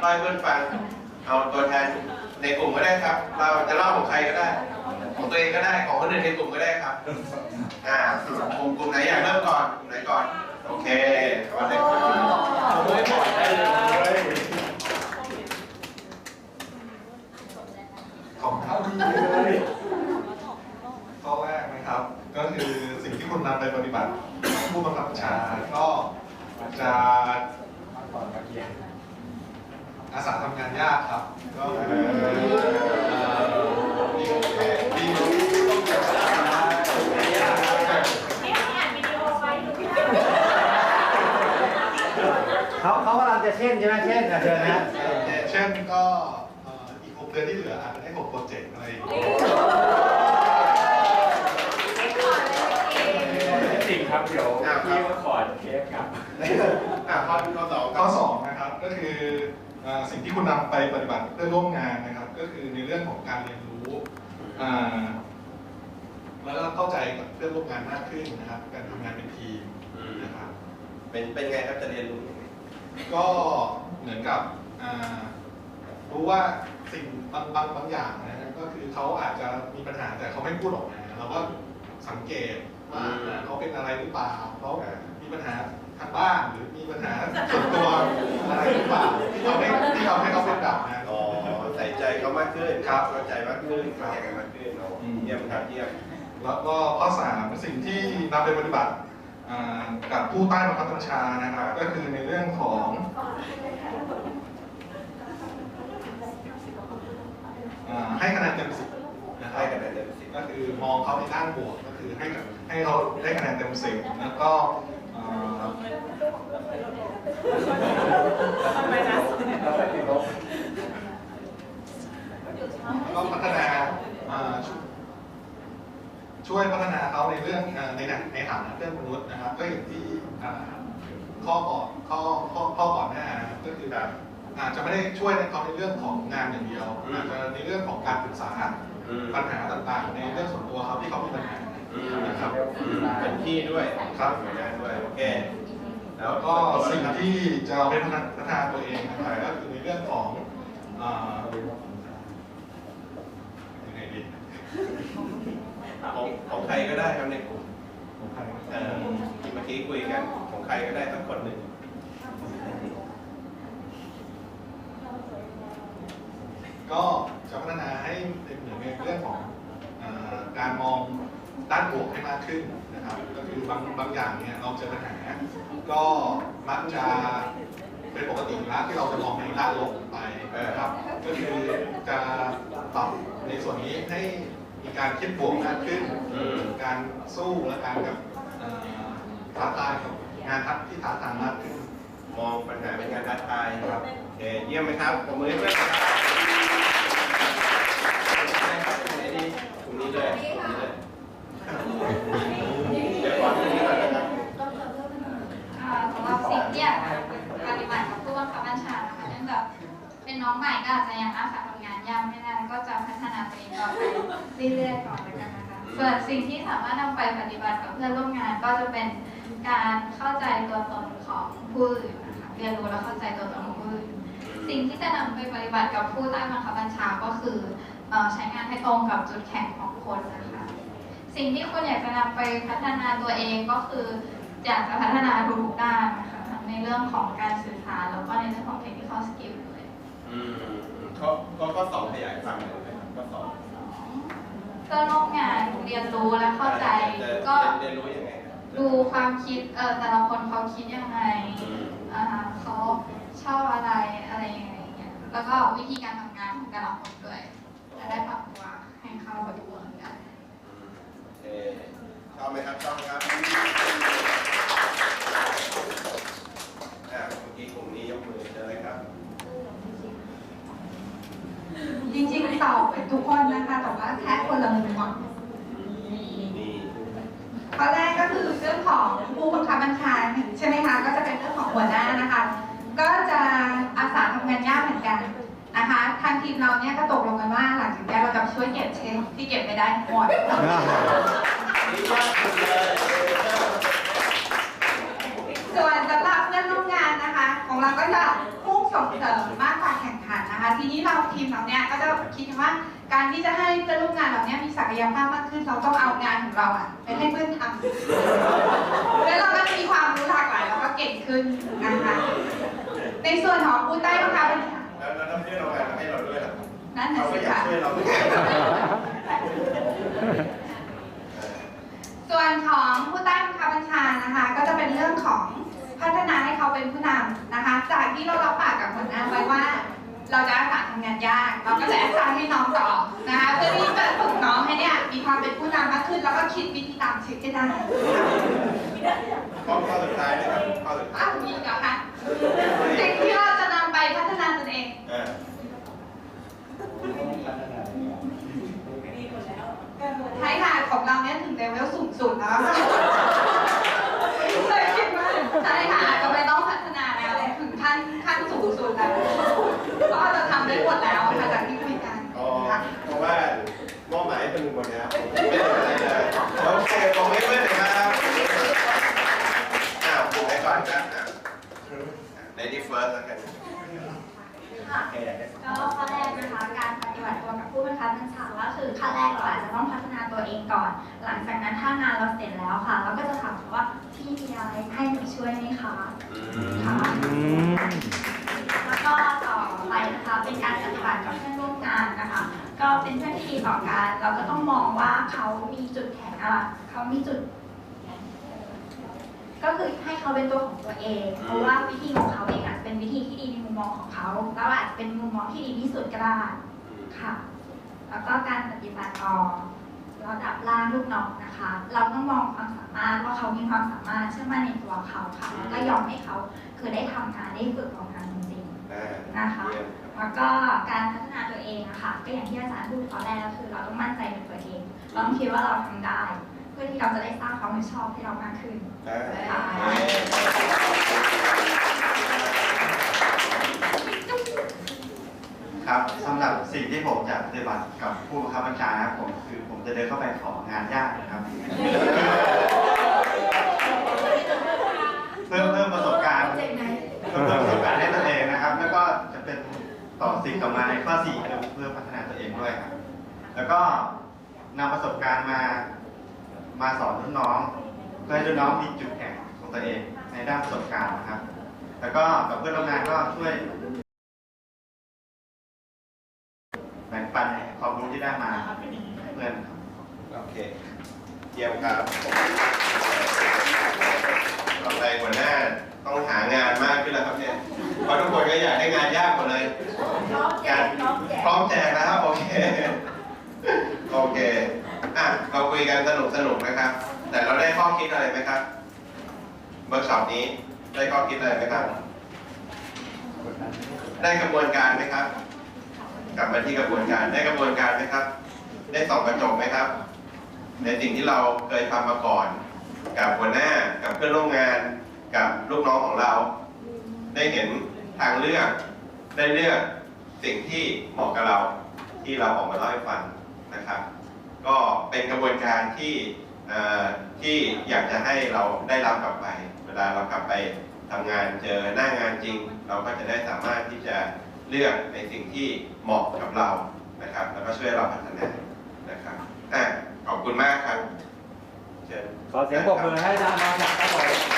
เล่าให้เพื่อนฟัง เอาตัวแทนในกลุ่มก็ได้ครับ เราจะเล่าของใครก็ได้ ของตัวเองก็ได้ ของคนอื่นในกลุ่มก็ได้ครับ อ่ากลุ่มกลุ่มไหนอยากเริ่มก่อน กลุ่มไหนก่อน โอเควันเด็กครับ ไม่หมดได้เลย ของเท่าดีเลยข้อแรกนะครับ ก็คือสิ่งที่คุณนำไปปฏิบัติ ผู้บังคับบัญชา ก็จะ อาสาทำงานยากครับก็คือเอ่อมีมีเขาเขากำลังจะเช่นใช่ไหมเช่นนะเชิญนะเช่นก็อีกหกเดือนที่เหลืออาจจะได้หกโปรเจกต์อะไรอย่างเงี้ยจริงครับ เดี๋ยวพี่มาขอเค้กกลับอ่าข้อข้อสองคข้อสองนะครับก็คือ สิ่งที่คุณนำไปปฏิบัติเพื่อร่วมงานนะครับ ก็คือในเรื่องของการเรียนรู้อ่าแล้วก็เข้าใจกับเพื่อนร่วมงานมากขึ้นนะครับ การทำงานเป็นทีมนะครับเป็นเป็นไงครับจะเรียนรู้ยังไงก็เหมือนกับอ่ารู้ว่าสิ่งบางบางบางอย่างนะก็คือเขาอาจจะมีปัญหาแต่เขาไม่พูดออกมาเราก็สังเกตว่าเขาเป็นอะไรหรือเปล่าเขามีปัญหา ทางบ้านหรือมีปัญหาส่วนตัวอะไรหรือเปล่าที่ทำให้ที่ทำให้เขาเป็นแบบนั้นอ๋อใส่ใจเขามากขึ้นครับเข้าใจมากขึ้นเข้าใจกันมากขึ้นโอ้อืม เยี่ยมครับเยี่ยมแล้วก็ข้อสามสิ่งที่นำไปปฏิบัติอ่ากับผู้ใต้บังคับบัญชานะครับก็คือในเรื่องของอ่าให้คะแนนเต็มสิบนะครัให้บคะแนนเต็มสิบก็คือมองเขาในด้านบวกก็คือให้ให้เขาได้คะแนนเต็มสิบแล้วก็ ก็พัฒนาอ่าช่วยพัฒนาเขาในเรื่องในหนังในฐานะเรื่องมนุษย์นะครับ ก็อย่างที่ข้อก่อนข้อข้อข้อก่อนหน้านะก็คือแบบอาจจะไม่ได้ช่วยในเขาในเรื่องของงานอย่างเดียวอาจจะในเรื่องของการปรึกษาปัญหาต่างๆ ในเรื่องส่วนตัวเขาที่เขามีปัญหา นะครับอืมเป็นที่ด้วยครับทำงานด้วยโอเค แล้แล้ววก็สิ่งที่จะเอาไปพัฒนาตัวเองนะครับก็คือในเรื่องของอ่ายังไงดีของของใครก็ได้ครับในกลุ่มของใครเอ่อที่เมื่อกี้คุยกันของใครก็ได้สักคนหนึ่งก็จะพัฒนาให้เป็นเหมือนในเรื่องของอ่าการมอง ด้านบวกให้มากขึ้นนะครับ ก็คือบางบางอย่างเนี่ยเราเจอปัญหาก็มักจะเป็นปกติแล้วที่เราจะมองในด้านลบไปนะครับ ก็คือจะปรับในส่วนนี้ให้มีการคิดบวกมากขึ้นการสู้และการกับท้าทายกับงานทักที่ท้าทายมากขึ้น มองปัญหาเป็นงานท้าทายครับโอเยี่ยมไหมครับผมมือให้เพื่อนครับได้ครับตรงไหนดีตรงนี้เลยตรงนี้เลยเดี๋ยวก่อนตรงนี้ก่อนนะครับ อ่าสำหรับสิ่งที่อยากปฏิบัติกับผู้บังคับบัญชานะคะเนื่องจากเป็นน้องใหม่ก็อาจจะยังอาสาทำงานยากไม่ได้ก็จะพัฒนาตัวเองต่อไปเรื่อยๆ กันนะคะส่วนสิ่งที่สามารถนำไปปฏิบัติกับเพื่อนร่วมงาน ก็จะเป็นการเข้าใจตัวตนของผู้อื่นนะคะเรียนรู้และเข้าใจตัวตนของผู้อื่นสิ่งที่จะนำไปปฏิบัติกับผู้ใต้บังคับบัญชาก็คือเอ่อใช้งานให้ตรงกับจุดแข็งของคนนะคะ สิ่งที่คุณอยากจะนำไปพัฒนาตัวเองก็คือ อยากจะพัฒนาทุกๆด้านนะคะทั้งในเรื่องของการสื่อสารแล้วก็ในเรื่องของ technical skill ด้วยอืมข้อข้อข้อสองขยายความหน่อยนะครับข้อสอง เพื่อนร่วมงานเรียนรู้และเข้าใจจะก็เรียนรู้ยังไงครับดูความคิดเออแต่ละคนเขาคิดยังไงอืมอ่าเขาชอบอะไรอะไรยังไงอย่างเงี้ยแล้วก็วิธีการทำงานของแต่ละคนด้วยจะได้ปรับตัวให้เข้ากับทุกคนกันโอเคชอบไหมครับชอบไหมครับอ่าเมื่อกี้กลุ่มนี้ยกมือเจอเลยครับ จริงๆตอบไปทุกคนนะคะ แต่ว่าแค่คนละมุมก่อน นี่ ข้อแรกก็คือเรื่องของผู้บังคับบัญชาใช่ไหมคะก็จะเป็นเรื่องของหัวหน้านะคะ ก็จะอาสาทำงานยากเหมือนกันนะคะทางทีมเราเนี่ยก็ตกลงกันว่าหลังจากนี้เราจะช่วยเก็บเช็คที่เก็บไม่ได้หมดนี่มากสุดเลยส่วนสำหรับเพื่อนร่วมงานนะคะ ของเราก็จะมุ่งโฟ ส่งเสริมมากกว่าแข่งขันนะคะ ทีนี้เราทีมเราเนี่ยก็จะคิดว่าการที่จะให้เพื่อนร่วมงานเราเนี่ยมีศักยภาพมากขึ้นเราต้องเอางานของเราอะไปให้เพื่อนทำแล้วเราก็จะมีความรู้หลากหลายแล้วก็เก่งขึ้นนะคะในส่วนของผู้ใต้บังคับบัญชาแล้วแล้วถ้าเพื่อนเรางานมาให้เราด้วยล่ะนั่นเขาน่ะก็สิอยากค่ะช่วยเราด้วยส่วนของผู้ใต้บังคับบัญชานะคะ ก็จะเป็นเรื่องของ พัฒนาให้เขาเป็นผู้นำนะคะ จากที่เรารับปากกับหัวหน้าไว้ว่า เราจะอาสาทำงานยาก เราก็จะอาสาให้น้องต่อนะคะเพื่อที่จะฝึกน้องให้เนี่ยมีความเป็นผู้นำมากขึ้น แล้วก็คิดวิธีตามชิดให้ได้ข้อข้อสุดท้ายนะครับข้อสุดท้าอ้าวยมีอีกเหรอคะสิ่งที่เราจะนำไปพัฒนาตนเองอ่าใช่ค่ะของเราเนี่ยถึงเลเวลสูงสุดแล้วค่ะเลยคิดว่าใช่ค่ะก็ไม่ต้องพัฒนาแล้วถึงขั้นขั้นสูงสุดแล้วเพราะเราทำได้หมดแล้วค่ะจากที่คุยกันอ๋อค่ะเพราะว่ามอบหมายให้เป็นหมดแล้วไม่เหลืออะไรเลยโอเคผมไม่เพื่อนนะครับอ้าวผมให้ก่อนครับอะ Lady first แล้วกันค่ะก็ข้อแรกนะคะการปฏิบัติตัวกับผู้บังคับบัญชาก็คือขั้นแรกเราอาจจะต้องพัฒนาตัวเองก่อน หลังจากนั้นถ้างานเราเสร็จแล้วค่ะ เราก็จะถามเขาว่าที่มีอะไรให้หนูช่วยไหมคะค่ะ ต่อกัน เราก็ต้องมองว่าเขามีจุดแข็งอะไรเขามีจุด ก็คือให้เขาเป็นตัวของตัวเอง เพราะว่าวิธีของเขาเองอาจจะเป็นวิธีที่ดีในมุมมองของเขาแล้วอาจจะเป็นมุมมองที่ดีที่สุดก็ได้ค่ะ แล้วก็การปฏิบัติต่อระดับล่างลูกน้องนะคะ เราต้องมองความสามารถว่าเขามีความสามารถเชื่อมั่นในตัวเขาค่ะแล้วก็ยอมให้เขาคือได้ทำงานได้ฝึกของงานจริงๆอ่านะคะเยี่ยมแล้วก็การพัฒนาตัว เองอะค่ะ ก็อย่างที่อาจารย์พูดตอนแรกก็คือ เราต้องมั่นใจในตัวเอง เราต้องคิดว่าเราทำได้ เพื่อที่เราจะได้สร้างความชอบให้เรามากขึ้นอ่าครับสำหรับสิ่งที่ผมจะปฏิบัติกับผู้บังคับบัญชานะครับผมคือผมจะเดินเข้าไปของานยากนะครับเพิ่มเพิ่มประสบการณ์เพิ่มเพิ่มประสบการณ์ ต่อสิ่งต่อมาในข้อสี่คือเพื่อพัฒนาตัวเองด้วยครับ แล้วก็นำประสบการณ์มามาสอนรุ่นน้องเพื่อให้รุ่นน้องมีจุดแข็งของตัวเองในด้านประสบการณ์นะครับ แล้วก็กับเพื่อนร่วมงานก็ช่วยแบ่งปันความรู้ที่ได้มาให้เพื่อนครับโอเคเยี่ยมครับ ต่อไปหัวหน้าต้องหางานมากขึ้นแล้วครับเนี่ยเพราะทุกคนก็อยากได้งานยากหมดเลยการพร้อมแจกแล้วครับโอเคโอเคอะเราคุยกันสนุกสนุกๆนะครับ แต่เราได้ข้อคิดอะไรไหมครับเวิร์กช็อปนี้ได้ข้อคิดอะไรไหมครับ ได้กระบวนการไหมครับ กลับมาที่กระบวนการได้กระบวนการไหมครับ ได้ส่องกระจกไหมครับ ในสิ่งที่เราเคยทำมาก่อน กับหัวหน้ากับเพื่อนร่วมงานกับลูกน้องของเรา ได้เห็นทางเลือกได้เลือกสิ่งที่เหมาะกับเราที่เราออกมาเล่าให้ฟังนะครับ ก็เป็นกระบวนการที่เอ่อที่อยากจะให้เราได้รับกลับไป เวลาเรากลับไปทำงานเจอหน้างานจริง เราก็จะได้สามารถที่จะเลือกในสิ่งที่เหมาะกับเรานะครับ แล้วก็ช่วยเราพัฒนานะครับอะขอบคุณมากครับเชิญ ขอเสียงปรบมือให้อาจารย์มาจากครับ